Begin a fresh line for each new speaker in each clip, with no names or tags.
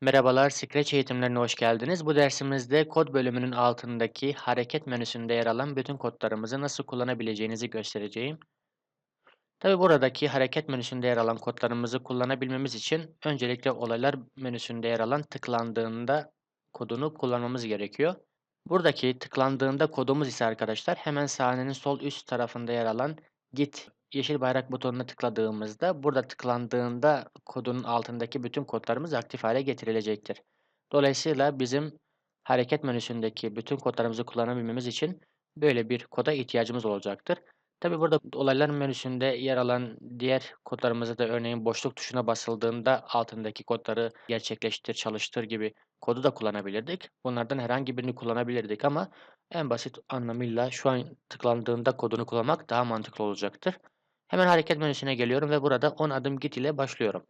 Merhabalar, Scratch eğitimlerine hoş geldiniz. Bu dersimizde kod bölümünün altındaki hareket menüsünde yer alan bütün kodlarımızı nasıl kullanabileceğinizi göstereceğim. Tabi buradaki hareket menüsünde yer alan kodlarımızı kullanabilmemiz için öncelikle olaylar menüsünde yer alan tıklandığında kodunu kullanmamız gerekiyor. Buradaki tıklandığında kodumuz ise arkadaşlar hemen sahnenin sol üst tarafında yer alan Git yeşil bayrak butonuna tıkladığımızda burada tıklandığında kodunun altındaki bütün kodlarımız aktif hale getirilecektir. Dolayısıyla bizim hareket menüsündeki bütün kodlarımızı kullanabilmemiz için böyle bir koda ihtiyacımız olacaktır. Tabi burada olaylar menüsünde yer alan diğer kodlarımızı da örneğin boşluk tuşuna basıldığında altındaki kodları gerçekleştir, çalıştır gibi kodu da kullanabilirdik. Bunlardan herhangi birini kullanabilirdik ama en basit anlamıyla şu an tıklandığında kodunu kullanmak daha mantıklı olacaktır. Hemen hareket menüsüne geliyorum ve burada 10 adım git ile başlıyorum.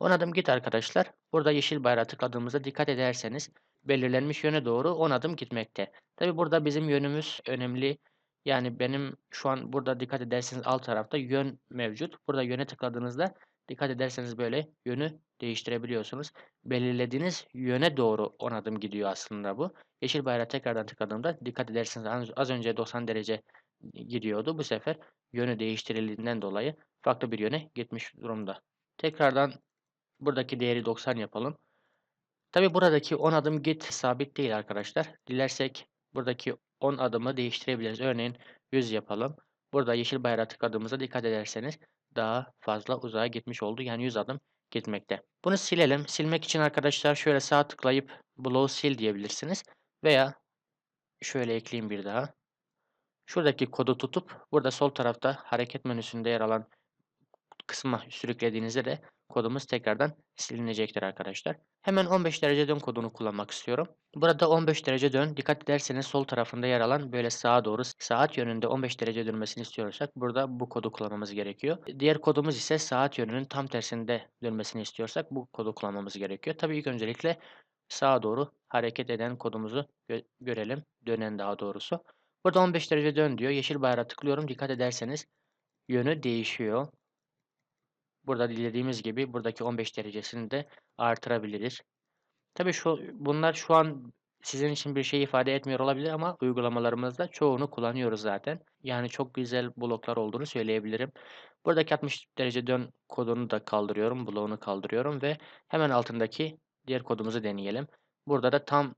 10 adım git arkadaşlar. Burada yeşil bayrağı tıkladığımızda dikkat ederseniz belirlenmiş yöne doğru 10 adım gitmekte. Tabi burada bizim yönümüz önemli. Yani benim şu an burada dikkat ederseniz alt tarafta yön mevcut. Burada yöne tıkladığınızda dikkat ederseniz böyle yönü değiştirebiliyorsunuz. Belirlediğiniz yöne doğru 10 adım gidiyor aslında bu. Yeşil bayrağı tekrardan tıkladığımda dikkat ederseniz az önce 90 derece gidiyordu. Bu sefer yönü değiştirildiğinden dolayı farklı bir yöne gitmiş durumda. Tekrardan buradaki değeri 90 yapalım. Tabi buradaki 10 adım git sabit değil arkadaşlar. Dilersek buradaki 10 adımı değiştirebiliriz. Örneğin 100 yapalım. Burada yeşil bayrağı tıkladığımızda dikkat ederseniz daha fazla uzağa gitmiş oldu. Yani 100 adım gitmekte. Bunu silelim. Silmek için arkadaşlar şöyle sağ tıklayıp Blow Sil diyebilirsiniz. Veya şöyle ekleyeyim bir daha. Şuradaki kodu tutup burada sol tarafta hareket menüsünde yer alan kısma sürüklediğinizde de kodumuz tekrardan silinecektir arkadaşlar. Hemen 15 derece dön kodunu kullanmak istiyorum. Burada 15 derece dön. Dikkat ederseniz sol tarafında yer alan böyle sağa doğru saat yönünde 15 derece dönmesini istiyorsak burada bu kodu kullanmamız gerekiyor. Diğer kodumuz ise saat yönünün tam tersinde dönmesini istiyorsak bu kodu kullanmamız gerekiyor. Tabii ilk öncelikle sağa doğru hareket eden kodumuzu gö görelim. Dönen daha doğrusu. Burada 15 derece dön diyor. Yeşil bayrağı tıklıyorum. Dikkat ederseniz yönü değişiyor. Burada dilediğimiz gibi buradaki 15 derecesini de artırabiliriz. Tabii şu bunlar şu an sizin için bir şey ifade etmiyor olabilir ama uygulamalarımızda çoğunu kullanıyoruz zaten. Yani çok güzel bloklar olduğunu söyleyebilirim. Buradaki 60 derece dön kodunu da kaldırıyorum, bloğunu kaldırıyorum ve hemen altındaki diğer kodumuzu deneyelim. Burada da tam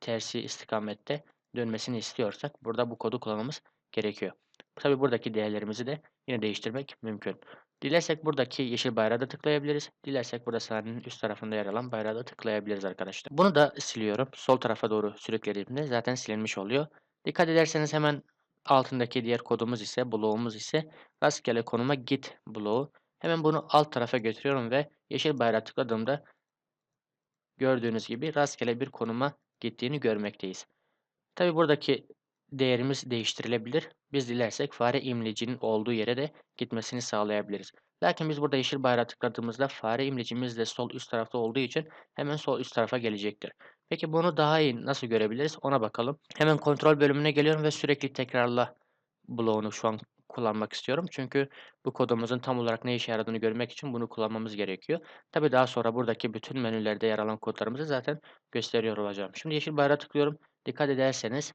tersi istikamette dönmesini istiyorsak burada bu kodu kullanmamız gerekiyor. Tabi buradaki değerlerimizi de yine değiştirmek mümkün. Dilersek buradaki yeşil bayrağı da tıklayabiliriz. Dilersek burada sahnenin üst tarafında yer alan bayrağı da tıklayabiliriz arkadaşlar. Bunu da siliyorum. Sol tarafa doğru sürüklediğimde zaten silinmiş oluyor. Dikkat ederseniz hemen altındaki diğer kodumuz ise bloğumuz ise rastgele konuma git bloğu. Hemen bunu alt tarafa götürüyorum ve yeşil bayrağı tıkladığımda gördüğünüz gibi rastgele bir konuma gittiğini görmekteyiz. Tabi buradaki değerimiz değiştirilebilir. Biz dilersek fare imlecinin olduğu yere de gitmesini sağlayabiliriz. Lakin biz burada yeşil bayrağı tıkladığımızda fare imlecimiz de sol üst tarafta olduğu için hemen sol üst tarafa gelecektir. Peki bunu daha iyi nasıl görebiliriz ona bakalım. Hemen kontrol bölümüne geliyorum ve sürekli tekrarla bloğunu şu an kullanmak istiyorum. Çünkü bu kodumuzun tam olarak ne işe yaradığını görmek için bunu kullanmamız gerekiyor. Tabi daha sonra buradaki bütün menülerde yer alan kodlarımızı zaten gösteriyor olacağım. Şimdi yeşil bayrağı tıklıyorum. Dikkat ederseniz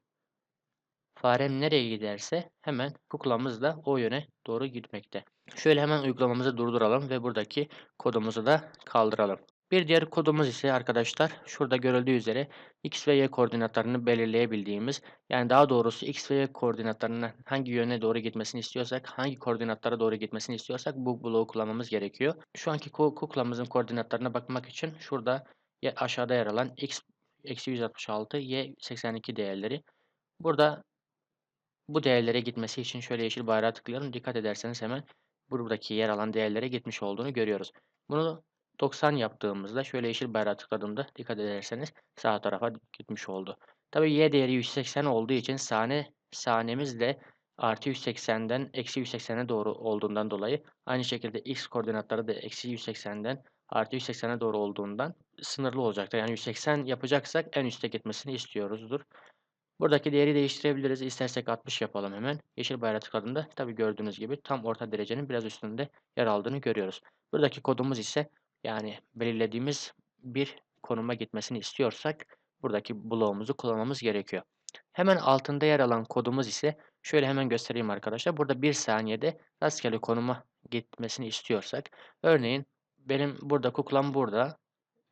farem nereye giderse hemen kuklamız da o yöne doğru gitmekte. Şöyle hemen uygulamamızı durduralım ve buradaki kodumuzu da kaldıralım. Bir diğer kodumuz ise arkadaşlar şurada görüldüğü üzere x ve y koordinatlarını belirleyebildiğimiz yani daha doğrusu x ve y koordinatlarının hangi yöne doğru gitmesini istiyorsak hangi koordinatlara doğru gitmesini istiyorsak bu bloğu kullanmamız gerekiyor. Şu anki kuklamızın koordinatlarına bakmak için şurada aşağıda yer alan x eksi 166 y 82 değerleri. Burada bu değerlere gitmesi için şöyle yeşil bayrağı tıklayalım. Dikkat ederseniz hemen buradaki yer alan değerlere gitmiş olduğunu görüyoruz. Bunu 90 yaptığımızda şöyle yeşil bayrağı tıkladığımda dikkat ederseniz sağ tarafa gitmiş oldu. Tabi y değeri 180 olduğu için sahne sahnemiz de artı 180'den eksi 180'e doğru olduğundan dolayı aynı şekilde x koordinatları da eksi 180'den artı 180'e doğru olduğundan sınırlı olacaktır. Yani 180 yapacaksak en üste gitmesini istiyoruzdur. Buradaki değeri değiştirebiliriz. İstersek 60 yapalım hemen. Yeşil bayrağı tıkladığımda tabi gördüğünüz gibi tam orta derecenin biraz üstünde yer aldığını görüyoruz. Buradaki kodumuz ise yani belirlediğimiz bir konuma gitmesini istiyorsak buradaki bloğumuzu kullanmamız gerekiyor. Hemen altında yer alan kodumuz ise şöyle hemen göstereyim arkadaşlar. Burada 1 saniyede rastgele konuma gitmesini istiyorsak örneğin benim burada kuklam burada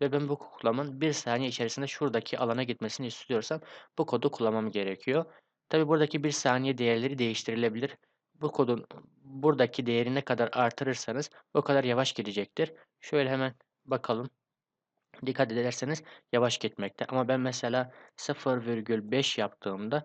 ve ben bu kuklamın 1 saniye içerisinde şuradaki alana gitmesini istiyorsam bu kodu kullanmam gerekiyor. Tabi buradaki 1 saniye değerleri değiştirilebilir. Bu kodun buradaki değeri ne kadar artırırsanız o kadar yavaş gidecektir. Şöyle hemen bakalım. Dikkat ederseniz yavaş gitmekte. Ama ben mesela 0,5 yaptığımda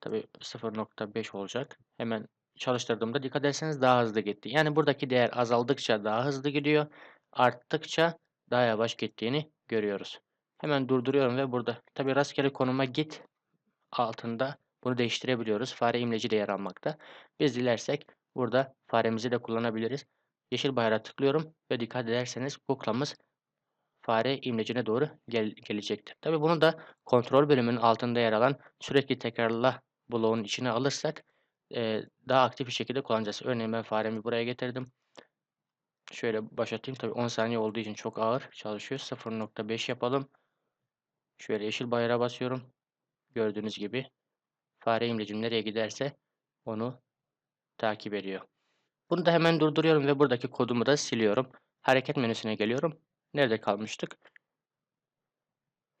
tabi 0.5 olacak. Hemen çalıştırdığımda dikkat ederseniz daha hızlı gitti. Yani buradaki değer azaldıkça daha hızlı gidiyor. Arttıkça daha yavaş gittiğini görüyoruz. Hemen durduruyorum ve burada tabi rastgele konuma git altında bunu değiştirebiliyoruz. Fare imleci de yer almakta. Biz dilersek burada faremizi de kullanabiliriz. Yeşil bayrağa tıklıyorum ve dikkat ederseniz kuklamız fare imlecine doğru gel gelecektir. Tabi bunu da kontrol bölümünün altında yer alan sürekli tekrarla bloğun içine alırsak e, daha aktif bir şekilde kullanacağız. Örneğin ben faremi buraya getirdim. Şöyle başlatayım. Tabi 10 saniye olduğu için çok ağır çalışıyor. 0.5 yapalım. Şöyle yeşil bayrağa basıyorum. Gördüğünüz gibi fare imlecim nereye giderse onu takip ediyor. Bunu da hemen durduruyorum ve buradaki kodumu da siliyorum. Hareket menüsüne geliyorum. Nerede kalmıştık?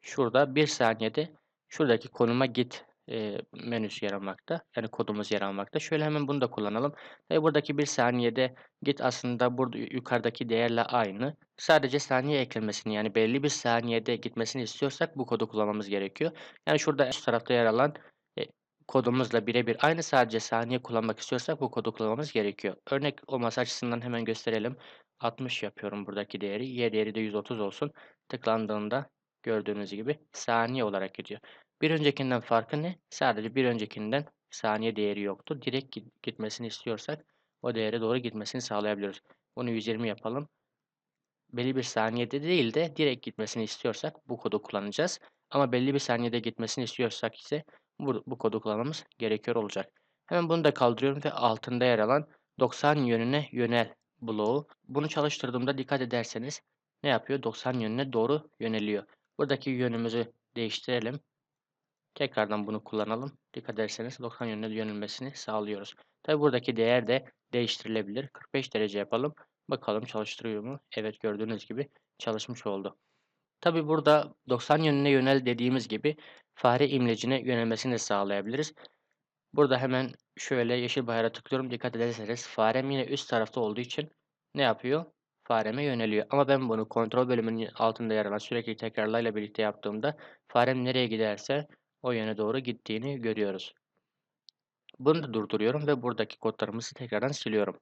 Şurada 1 saniyede şuradaki konuma git e, menüsü yer almakta. Yani kodumuz yer almakta. Şöyle hemen bunu da kullanalım. Ve buradaki 1 saniyede git aslında burada yukarıdaki değerle aynı. Sadece saniye eklenmesini yani belli bir saniyede gitmesini istiyorsak bu kodu kullanmamız gerekiyor. Yani şurada üst tarafta yer alan e, kodumuzla birebir aynı sadece saniye kullanmak istiyorsak bu kodu kullanmamız gerekiyor. Örnek olması açısından hemen gösterelim. 60 yapıyorum buradaki değeri. Y değeri de 130 olsun. Tıklandığında gördüğünüz gibi saniye olarak gidiyor. Bir öncekinden farkı ne? Sadece bir öncekinden saniye değeri yoktu. Direkt gitmesini istiyorsak o değere doğru gitmesini sağlayabiliyoruz. Bunu 120 yapalım. Belli bir saniyede değil de direkt gitmesini istiyorsak bu kodu kullanacağız. Ama belli bir saniyede gitmesini istiyorsak ise bu, bu kodu kullanmamız gerekiyor olacak. Hemen bunu da kaldırıyorum ve altında yer alan 90 yönüne yönel bloğu. Bunu çalıştırdığımda dikkat ederseniz ne yapıyor? 90 yönüne doğru yöneliyor. Buradaki yönümüzü değiştirelim. Tekrardan bunu kullanalım. Dikkat ederseniz 90 yönüne yönelmesini sağlıyoruz. Tabi buradaki değer de değiştirilebilir. 45 derece yapalım. Bakalım çalıştırıyor mu? Evet gördüğünüz gibi çalışmış oldu. Tabi burada 90 yönüne yönel dediğimiz gibi fare imlecine yönelmesini sağlayabiliriz. Burada hemen şöyle yeşil bayrağa tıklıyorum. Dikkat ederseniz farem yine üst tarafta olduğu için ne yapıyor? Fareme yöneliyor. Ama ben bunu kontrol bölümünün altında yer alan sürekli tekrarlarla birlikte yaptığımda farem nereye giderse o yöne doğru gittiğini görüyoruz. Bunu da durduruyorum ve buradaki kodlarımızı tekrardan siliyorum.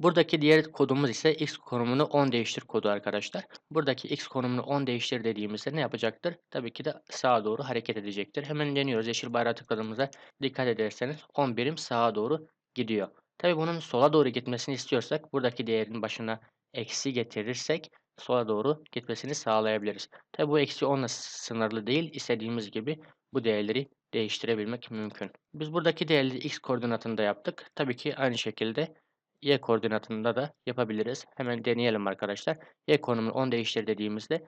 Buradaki diğer kodumuz ise x konumunu 10 değiştir kodu arkadaşlar. Buradaki x konumunu 10 değiştir dediğimizde ne yapacaktır? Tabii ki de sağa doğru hareket edecektir. Hemen deniyoruz. Yeşil bayrağı tıkladığımızda dikkat ederseniz 10 birim sağa doğru gidiyor. Tabii bunun sola doğru gitmesini istiyorsak buradaki değerin başına eksi getirirsek sola doğru gitmesini sağlayabiliriz. Tabii bu eksi 10 ile sınırlı değil. İstediğimiz gibi bu değerleri değiştirebilmek mümkün. Biz buradaki değerleri x koordinatında yaptık. Tabii ki aynı şekilde y koordinatında da yapabiliriz. Hemen deneyelim arkadaşlar. Y konumunu 10 değiştir dediğimizde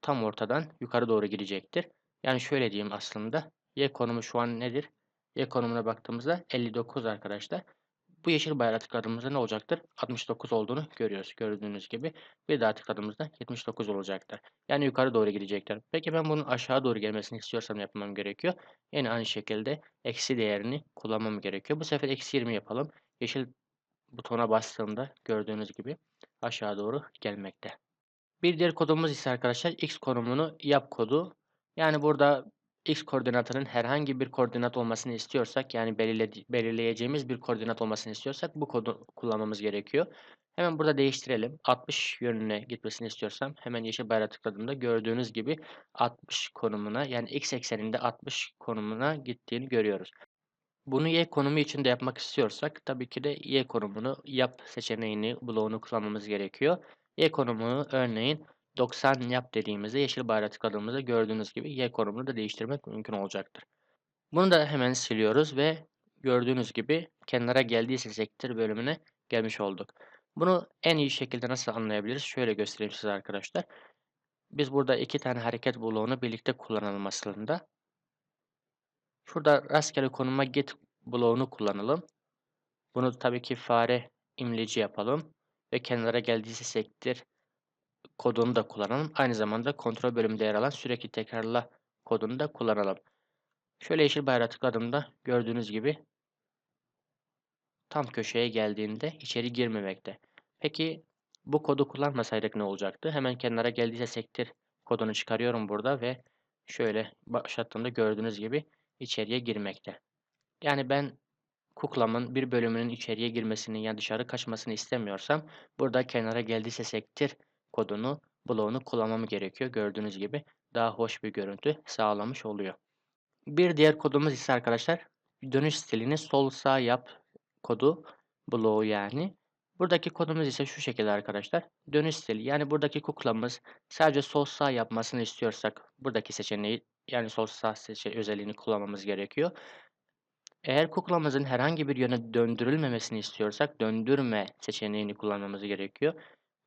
tam ortadan yukarı doğru gidecektir. Yani şöyle diyeyim aslında. Y konumu şu an nedir? Y konumuna baktığımızda 59 arkadaşlar. Bu yeşil bayrağı tıkladığımızda ne olacaktır? 69 olduğunu görüyoruz. Gördüğünüz gibi bir daha tıkladığımızda 79 olacaktır. Yani yukarı doğru gidecektir. Peki ben bunun aşağı doğru gelmesini istiyorsam yapmam gerekiyor. Yine aynı şekilde eksi değerini kullanmam gerekiyor. Bu sefer eksi 20 yapalım. Yeşil butona bastığımda gördüğünüz gibi aşağı doğru gelmekte. Bir diğer kodumuz ise arkadaşlar x konumunu yap kodu. Yani burada x koordinatının herhangi bir koordinat olmasını istiyorsak yani belirle, belirleyeceğimiz bir koordinat olmasını istiyorsak bu kodu kullanmamız gerekiyor. Hemen burada değiştirelim. 60 yönüne gitmesini istiyorsam hemen yeşil bayrağı tıkladığımda gördüğünüz gibi 60 konumuna yani x ekseninde 60 konumuna gittiğini görüyoruz. Bunu y konumu için de yapmak istiyorsak tabii ki de y konumunu yap seçeneğini bloğunu kullanmamız gerekiyor. Y konumunu örneğin 90 yap dediğimizde yeşil bayrağı tıkladığımızda gördüğünüz gibi y konumunu da değiştirmek mümkün olacaktır. Bunu da hemen siliyoruz ve gördüğünüz gibi kenara geldiyse sektir bölümüne gelmiş olduk. Bunu en iyi şekilde nasıl anlayabiliriz? Şöyle göstereyim size arkadaşlar. biz burada iki tane hareket bloğunu birlikte kullanalım aslında. Şurada rastgele konuma git bloğunu kullanalım. Bunu tabii ki fare imleci yapalım ve kenara geldiyse sektir kodunu da kullanalım. Aynı zamanda kontrol bölümünde yer alan sürekli tekrarla kodunu da kullanalım. Şöyle yeşil bayrağı tıkladığımda gördüğünüz gibi tam köşeye geldiğinde içeri girmemekte. Peki bu kodu kullanmasaydık ne olacaktı? Hemen kenara geldiyse sektir kodunu çıkarıyorum burada ve şöyle başlattığımda gördüğünüz gibi içeriye girmekte. Yani ben kuklamın bir bölümünün içeriye girmesini ya dışarı kaçmasını istemiyorsam burada kenara geldiyse sektir kodunu, bloğunu kullanmam gerekiyor. Gördüğünüz gibi daha hoş bir görüntü sağlamış oluyor. Bir diğer kodumuz ise arkadaşlar dönüş stilini sol sağ yap kodu bloğu yani. Buradaki kodumuz ise şu şekilde arkadaşlar. Dönüş stili yani buradaki kuklamız sadece sol sağ yapmasını istiyorsak buradaki seçeneği yani sol sağ seçe özelliğini kullanmamız gerekiyor. Eğer kuklamızın herhangi bir yöne döndürülmemesini istiyorsak döndürme seçeneğini kullanmamız gerekiyor.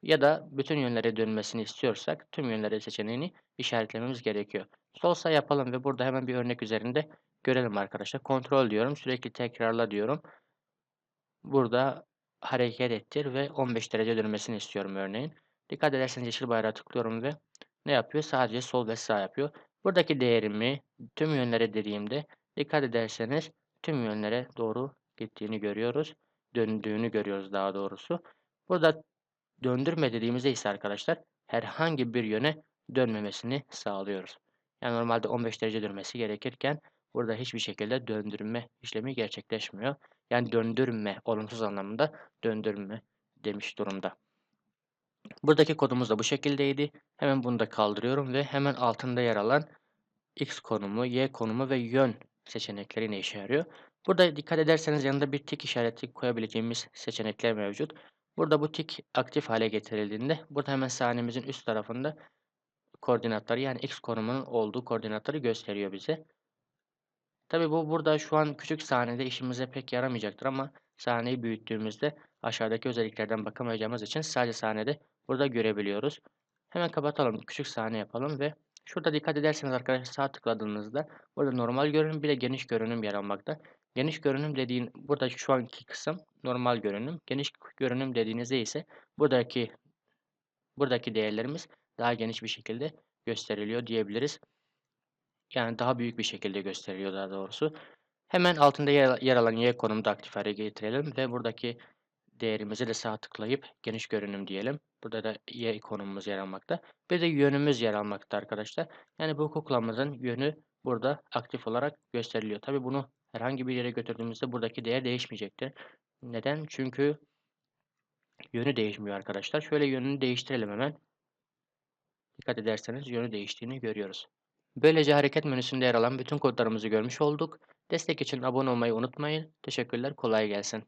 Ya da bütün yönlere dönmesini istiyorsak tüm yönlere seçeneğini işaretlememiz gerekiyor. Sol sağ yapalım ve burada hemen bir örnek üzerinde görelim arkadaşlar. Kontrol diyorum. Sürekli tekrarla diyorum. Burada hareket ettir ve 15 derece dönmesini istiyorum örneğin. Dikkat ederseniz yeşil bayrağı tıklıyorum ve ne yapıyor? Sadece sol ve sağ yapıyor. Buradaki değerimi tüm yönlere dediğimde dikkat ederseniz tüm yönlere doğru gittiğini görüyoruz. Döndüğünü görüyoruz daha doğrusu. Burada döndürme dediğimizde ise arkadaşlar herhangi bir yöne dönmemesini sağlıyoruz. Yani normalde 15 derece dönmesi gerekirken burada hiçbir şekilde döndürme işlemi gerçekleşmiyor. Yani döndürme olumsuz anlamında döndürme demiş durumda. Buradaki kodumuz da bu şekildeydi. Hemen bunu da kaldırıyorum ve hemen altında yer alan x konumu, y konumu ve yön seçenekleri ne işe yarıyor? Burada dikkat ederseniz yanında bir tik işareti koyabileceğimiz seçenekler mevcut. Burada bu tik aktif hale getirildiğinde burada hemen sahnemizin üst tarafında koordinatları yani x konumunun olduğu koordinatları gösteriyor bize. Tabi bu burada şu an küçük sahnede işimize pek yaramayacaktır ama sahneyi büyüttüğümüzde aşağıdaki özelliklerden bakamayacağımız için sadece sahnede burada görebiliyoruz. Hemen kapatalım. Küçük sahne yapalım ve şurada dikkat ederseniz arkadaşlar sağ tıkladığınızda burada normal görünüm bir de geniş görünüm yer almakta. Geniş görünüm dediğin burada şu anki kısım normal görünüm. Geniş görünüm dediğinizde ise buradaki buradaki değerlerimiz daha geniş bir şekilde gösteriliyor diyebiliriz. Yani daha büyük bir şekilde gösteriliyor daha doğrusu. Hemen altında yer, alan Y konumda aktif hale getirelim ve buradaki değerimizi de sağ tıklayıp geniş görünüm diyelim. Burada da Y konumumuz yer almakta. Bir de yönümüz yer almakta arkadaşlar. Yani bu kuklamızın yönü burada aktif olarak gösteriliyor. Tabi bunu herhangi bir yere götürdüğümüzde buradaki değer değişmeyecektir. Neden? Çünkü yönü değişmiyor arkadaşlar. Şöyle yönünü değiştirelim hemen. Dikkat ederseniz yönü değiştiğini görüyoruz. Böylece hareket menüsünde yer alan bütün kodlarımızı görmüş olduk. Destek için abone olmayı unutmayın. Teşekkürler, kolay gelsin.